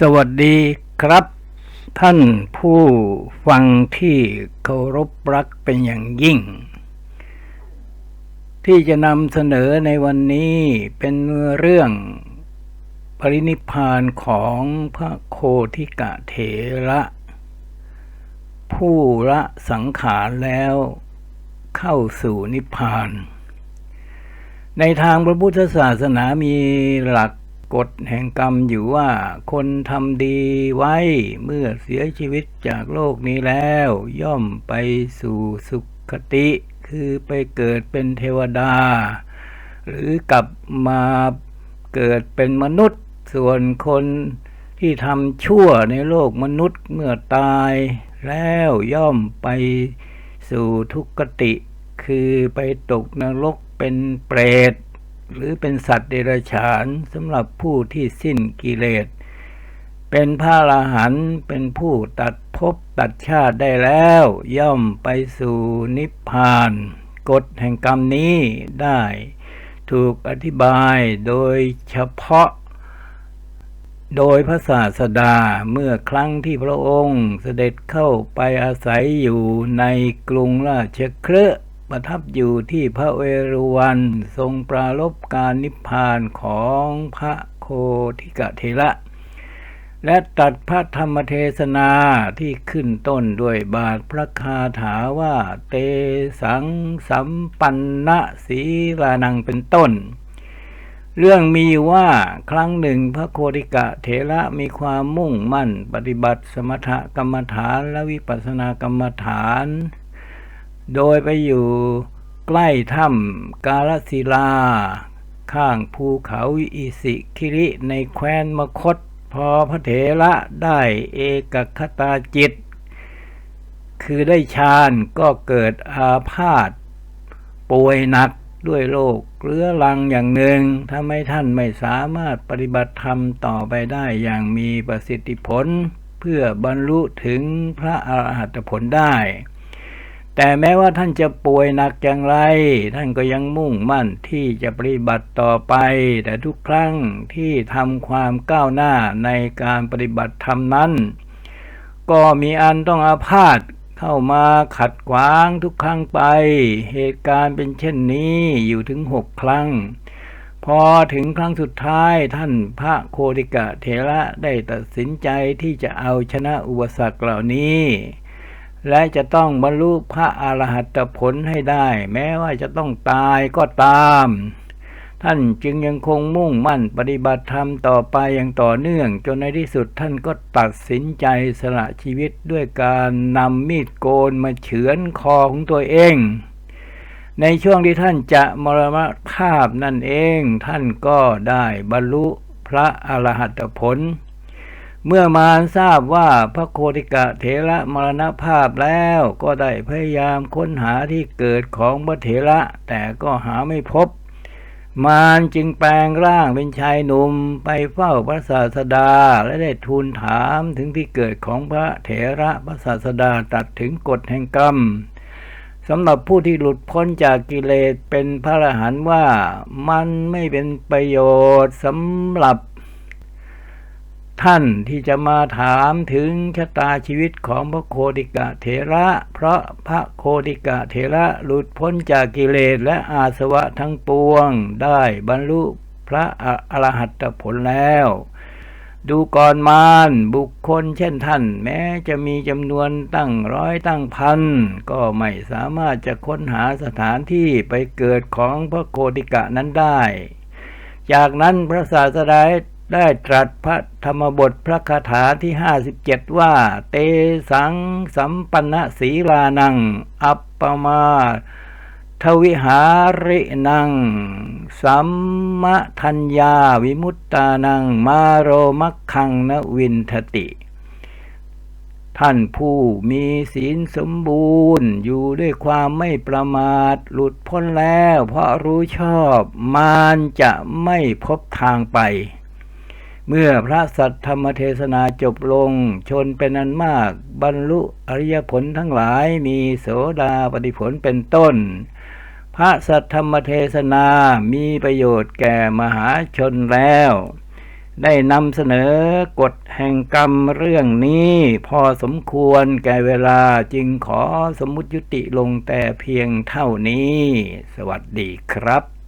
สวัสดีครับ ท่านผู้ฟังที่เคารพรักเป็นอย่างยิ่ง ที่จะนำเสนอในวันนี้เป็นเรื่องปรินิพานของพระโคทิกะเถระ ผู้ละสังขารแล้วเข้าสู่นิพพาน ในทางพระพุทธศาสนามีหลัก กฎแห่งกรรมอยู่ว่า คนทำดีไว้เมื่อเสียชีวิตจากโลกนี้แล้ว ย่อมไปสู่สุคติ คือไปเกิดเป็นเทวดา หรือกลับมาเกิดเป็นมนุษย์ส่วนคนที่ทำชั่วในโลกมนุษย์เมื่อตายแล้วย่อมไปสู่ทุกขติ คือไปตกนรกเป็นเปรต หรือเป็นสัตว์เดรัจฉานสำหรับผู้ที่สิ้นกิเลส เป็นพระอรหันต์เป็นผู้ตัดภพตัดชาติได้แล้ว ย่อมไปสู่นิพพาน กฎแห่งกรรมนี้ได้ ถูกอธิบายโดยเฉพาะ โดยพระศาสดาเมื่อครั้งที่พระองค์เสด็จเข้าไปอาศัยอยู่ในกรุงราชเครือ ประทับอยู่ที่พระเวรุวัน ทรงปรารบการนิพพานของพระโคทิกะเทระ และตัดพระธรรมเทศนาที่ขึ้นต้นด้วยบาทพระคาถาว่า เตสังสัมปันนะสีลานังเป็นต้นเรื่องมีว่าครั้งหนึ่งพระโคติกะเถระมีความมุ่งมั่น ปฏิบัติสมถกรรมฐานและวิปัสสนากรรมฐาน โดยไปอยู่ใกล้ถ้ำกาลศิลา ข้างภูเขาอิสิคิริในแคว้นมคต พอพระเถระได้เอกคตาจิต คือได้ฌานก็เกิดอาพาธป่วยหนักด้วยโรคเรื้อรังอย่างหนึ่งทำให้ท่านไม่สามารถปฏิบัติธรรมต่อไปได้อย่างมีประสิทธิผล เพื่อบรรลุถึงพระอรหัตผลได้ แต่แม้ว่าท่านจะป่วยหนักอย่างไร ท่านก็ยังมุ่งมั่นที่จะปฏิบัติต่อไป แต่ทุกครั้งที่ทำความก้าวหน้าในการปฏิบัติธรรมนั้น ก็มีอันต้องอาพาธเข้ามาขัดขวางทุกครั้งไป เหตุการณ์เป็นเช่นนี้อยู่ถึงหกครั้ง พอถึงครั้งสุดท้ายท่านพระโคติกะเถระได้ตัดสินใจที่จะเอาชนะอุปสรรคเหล่านี้ และจะต้องบรรลุพระอรหัตผลให้ได้ แม้ว่าจะต้องตายก็ตาม ท่านจึงยังคงมุ่งมั่นปฏิบัติธรรมต่อไปอย่างต่อเนื่อง จนในที่สุดท่านก็ตัดสินใจสละชีวิตด้วยการนำมีดโกนมาเฉือนคอของตัวเอง ในช่วงที่ท่านจะมรณภาพนั่นเอง ท่านก็ได้บรรลุพระอรหัตผล เมื่อมารทราบว่าพระโคติกะเถระมรณภาพแล้วก็ได้พยายามค้นหาที่เกิดของพระเถระ แต่ก็หาไม่พบ มารจึงแปลงร่างเป็นชายหนุ่มไปเฝ้าพระศาสดาและได้ทูลถามถึงที่เกิดของพระเถระพระศาสดาตัดถึงกฎแห่งกรรมสำหรับผู้ที่หลุดพ้นจากกิเลสเป็นพระอรหันต์ว่ามันไม่เป็นประโยชน์สำหรับ ท่านที่จะมาถามถึงชะตาชีวิตของพระโคติกะเถระ เพราะพระโคติกะเถระหลุดพ้นจากกิเลสและอาสวะทั้งปวง ได้บรรลุพระอรหัตผลแล้ว ดูก่อนมารบุคคลเช่นท่าน แม้จะมีจำนวนตั้งร้อยตั้งพัน ก็ไม่สามารถจะค้นหาสถานที่ไปเกิดของพระโคติกะนั้นได้จากนั้นพระศาสดา ได้ตรัสพระธรรมบทพระคาถาที่ห้าสิบเจ็ดว่า เตสังสัมปันนสีลานัง อัปปมาทวิหารินัง สัมมทัญญาวิมุตตานัง มาโรมักขังนวินทติ ท่านผู้มีศีลสมบูรณ์ อยู่ด้วยความไม่ประมาทหลุดพ้นแล้ว เพราะรู้ชอบ มารจะไม่พบทางไป เมื่อพระสัทธรรมเทศนาจบลง ชนเป็นอันมาก บรรลุอริยผลทั้งหลายมีโสดาปฏิผลเป็นต้น พระสัทธรรมเทศนามีประโยชน์แก่มหาชนแล้ว ได้นำเสนอกฎแห่งกรรมเรื่องนี้พอสมควรแก่เวลาจึงขอสมมุติยุติลงแต่เพียงเท่านี้ สวัสดีครับ